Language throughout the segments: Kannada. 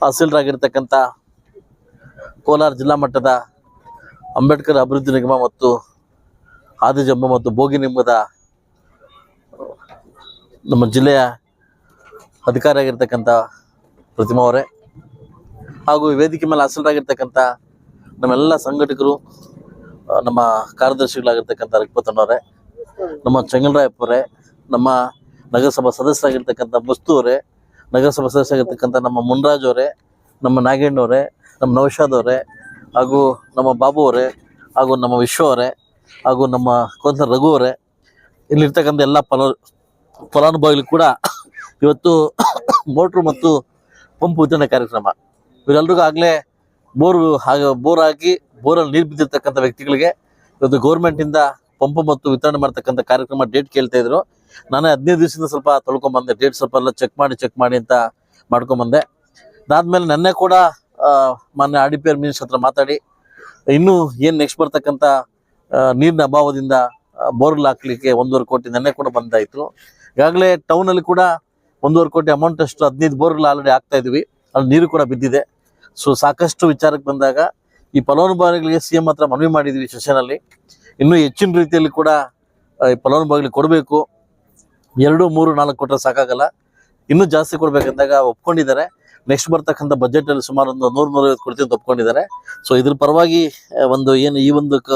ತಹಸೀಲ್ರಾಗಿರ್ತಕ್ಕಂಥ ಕೋಲಾರ ಜಿಲ್ಲಾ ಮಟ್ಟದ ಅಂಬೇಡ್ಕರ್ ಅಭಿವೃದ್ಧಿ ನಿಗಮ ಮತ್ತು ಆದಿಜಂಬ ಮತ್ತು ಭೋಗಿ ನಿಗಮದ ನಮ್ಮ ಜಿಲ್ಲೆಯ ಅಧಿಕಾರಿಯಾಗಿರ್ತಕ್ಕಂಥ ಪ್ರತಿಮಾ ಅವರೇ ಹಾಗೂ ವೇದಿಕೆ ಮೇಲೆ ಹಾಸನರಾಗಿರ್ತಕ್ಕಂಥ ನಮ್ಮೆಲ್ಲ ಸಂಘಟಕರು ನಮ್ಮ ಕಾರ್ಯದರ್ಶಿಗಳಾಗಿರ್ತಕ್ಕಂಥ ರಘುಪತನವರೇ ನಮ್ಮ ಚೆಂಗಲರಾಯಪ್ಪರೇ ನಮ್ಮ ನಗರಸಭಾ ಸದಸ್ಯರಾಗಿರ್ತಕ್ಕಂಥ ಮುಸ್ತು ಅವರೇ ನಗರಸಭಾ ಸದಸ್ಯರಾಗಿರ್ತಕ್ಕಂಥ ನಮ್ಮ ಮುನ್ರಾಜ್ ಅವರೇ, ನಮ್ಮ ನಾಗೇಣ್ಣವರೇ ನಮ್ಮ ನೌಶಾದ್ ಅವರೇ, ಹಾಗೂ ನಮ್ಮ ಬಾಬು ಅವರೇ, ಹಾಗೂ ನಮ್ಮ ವಿಶ್ವ ಅವರೇ, ಹಾಗೂ ನಮ್ಮ ಕೊಂತ ರಘು ಅವರೇ, ಇಲ್ಲಿರ್ತಕ್ಕಂಥ ಎಲ್ಲ ಫಲ, ಫಲಾನುಭವಿಗಳು ಕೂಡ ಇವತ್ತು ಮೋಟ್ರು ಮತ್ತು ಪಂಪ್ ವಿತರಣೆ ಕಾರ್ಯಕ್ರಮ. ಇವರೆಲ್ರಿಗೂ ಆಗಲೇ ಬೋರ್ ಹಾಗೆ ಬೋರ್ ಹಾಕಿ ಬೋರಲ್ಲಿ ನೀರು ಬಿದ್ದಿರ್ತಕ್ಕಂಥ ವ್ಯಕ್ತಿಗಳಿಗೆ ಇವತ್ತು ಗೌರ್ಮೆಂಟಿಂದ ಪಂಪ್ ಮತ್ತು ವಿತರಣೆ ಮಾಡ್ತಕ್ಕಂಥ ಕಾರ್ಯಕ್ರಮ ಡೇಟ್ ಕೇಳ್ತಾ ಇದ್ರು. ನಾನೇ ಹದಿನೈದು ದಿವಸದಿಂದ ಸ್ವಲ್ಪ ತೊಳ್ಕೊಂಬಂದೆ ಡೇಟ್ ಸ್ವಲ್ಪ ಎಲ್ಲ ಚೆಕ್ ಮಾಡಿ ಚೆಕ್ ಮಾಡಿ ಅಂತ ಮಾಡ್ಕೊಂಬಂದೆ. ಅದಾದ್ಮೇಲೆ ನೆನ್ನೆ ಕೂಡ ಮೊನ್ನೆ ಆರ್ ಮಿನಿಸ್ಟರ್ ಹತ್ರ ಮಾತಾಡಿ, ಇನ್ನೂ ಏನು ನೆಕ್ಸ್ಟ್ ಬರ್ತಕ್ಕಂಥ ನೀರಿನ ಅಭಾವದಿಂದ ಬೋರ್ಲ್ ಹಾಕ್ಲಿಕ್ಕೆ ಒಂದೂವರೆ ಕೋಟಿ ನೆನ್ನೆ ಕೂಡ ಬಂದಾಯಿತು. ಈಗಾಗಲೇ ಟೌನಲ್ಲಿ ಕೂಡ ಒಂದೂವರೆ ಕೋಟಿ ಅಮೌಂಟ್ ಅಷ್ಟು ಹದಿನೈದು ಬೋರ್ಲ್ ಆಲ್ರೆಡಿ ಆಗ್ತಾ ಇದ್ವಿ ಅಲ್ಲಿ ನೀರು ಕೂಡ ಬಿದ್ದಿದೆ. ಸೊ ಸಾಕಷ್ಟು ವಿಚಾರಕ್ಕೆ ಬಂದಾಗ, ಈ ಫಲಾನುಭವಿಗಳಿಗೆ ಸಿ ಎಂ ಹತ್ರ ಮನವಿ ಮಾಡಿದ್ವಿ ಸೆಷನಲ್ಲಿ ಇನ್ನೂ ಹೆಚ್ಚಿನ ರೀತಿಯಲ್ಲಿ ಕೂಡ ಈ ಫಲಾನುಭವಿಗಳಿಗೆ ಕೊಡಬೇಕು. ಎರಡು, ಮೂರು, ನಾಲ್ಕು ಕೊಟ್ಟರೆ ಸಾಕಾಗಲ್ಲ. ಇನ್ನೂ ಜಾಸ್ತಿ ಕೊಡ್ಬೇಕಂದಾಗ ಒಪ್ಕೊಂಡಿದ್ದಾರೆ. ನೆಕ್ಸ್ಟ್ ಬರ್ತಕ್ಕಂಥ ಬಜೆಟ್ ಅಲ್ಲಿ ಸುಮಾರು ಒಂದು ನೂರು, ನೂರೈವತ್ತು ಕೊಡ್ತೀವಿ ಅಂತ ಒಪ್ಕೊಂಡಿದ್ದಾರೆ. ಸೊ ಇದ್ರ ಪರವಾಗಿ ಒಂದು ಏನು, ಈ ಒಂದು ಕ?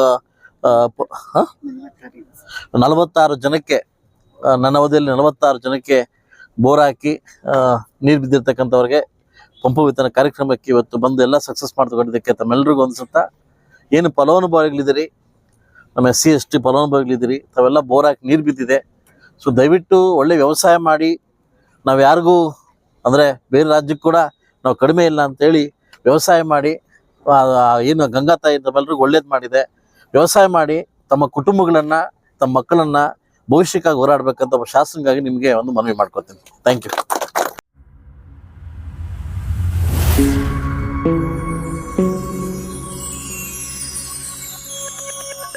ನಲವತ್ತಾರು ಜನಕ್ಕೆ ನನ್ನ ಅವಧಿಯಲ್ಲಿ ನಲವತ್ತಾರು ಜನಕ್ಕೆ ಬೋರ್ ಹಾಕಿ ನೀರು ಬಿದ್ದಿರ್ತಕ್ಕಂಥವ್ರಿಗೆ ಪಂಪು ವಿತರಣೆ ಕಾರ್ಯಕ್ರಮಕ್ಕೆ ಇವತ್ತು ಬಂದು ಎಲ್ಲ ಸಕ್ಸಸ್ ಮಾಡ್ತಕೊಂಡಿದ್ದಕ್ಕೆ ತಮ್ಮೆಲ್ಲರಿಗೂ ಅನ್ಸುತ್ತಾ, ಏನು ಫಲಾನುಭವಿಗಳಿದ್ದೀರಿ? ನಮ್ಮ ಎಸ್ ಸಿ, ಎಸ್, ಟಿ ಫಲಾನುಭವಿಗಳಿದ್ದೀರಿ? ತಾವೆಲ್ಲ ಬೋರ್ ಹಾಕಿ ನೀರು ಬಿದ್ದಿದೆ. ಸೊ ದಯವಿಟ್ಟು ಒಳ್ಳೆ ವ್ಯವಸಾಯ ಮಾಡಿ. ನಾವು ಯಾರಿಗೂ ಅಂದರೆ ಬೇರೆ ರಾಜ್ಯಕ್ಕೆ ಕೂಡ ನಾವು ಕಡಿಮೆ ಇಲ್ಲ ಅಂತೇಳಿ ವ್ಯವಸಾಯ ಮಾಡಿ. ಏನು ಗಂಗಾ ತಾಯಿ ತಮ್ಮೆಲ್ಲರಿಗೂ ಒಳ್ಳೇದು ಮಾಡಿದೆ. ವ್ಯವಸಾಯ ಮಾಡಿ ತಮ್ಮ ಕುಟುಂಬಗಳನ್ನು, ತಮ್ಮ ಮಕ್ಕಳನ್ನು ಭವಿಷ್ಯಕ್ಕಾಗಿ ಹೋರಾಡಬೇಕಂತ ಒಬ್ಬ ಶಾಸನಗಾಗಿ ನಿಮಗೆ ಒಂದು ಮನವಿ ಮಾಡ್ಕೊತೀನಿ ಥ್ಯಾಂಕ್ ಯು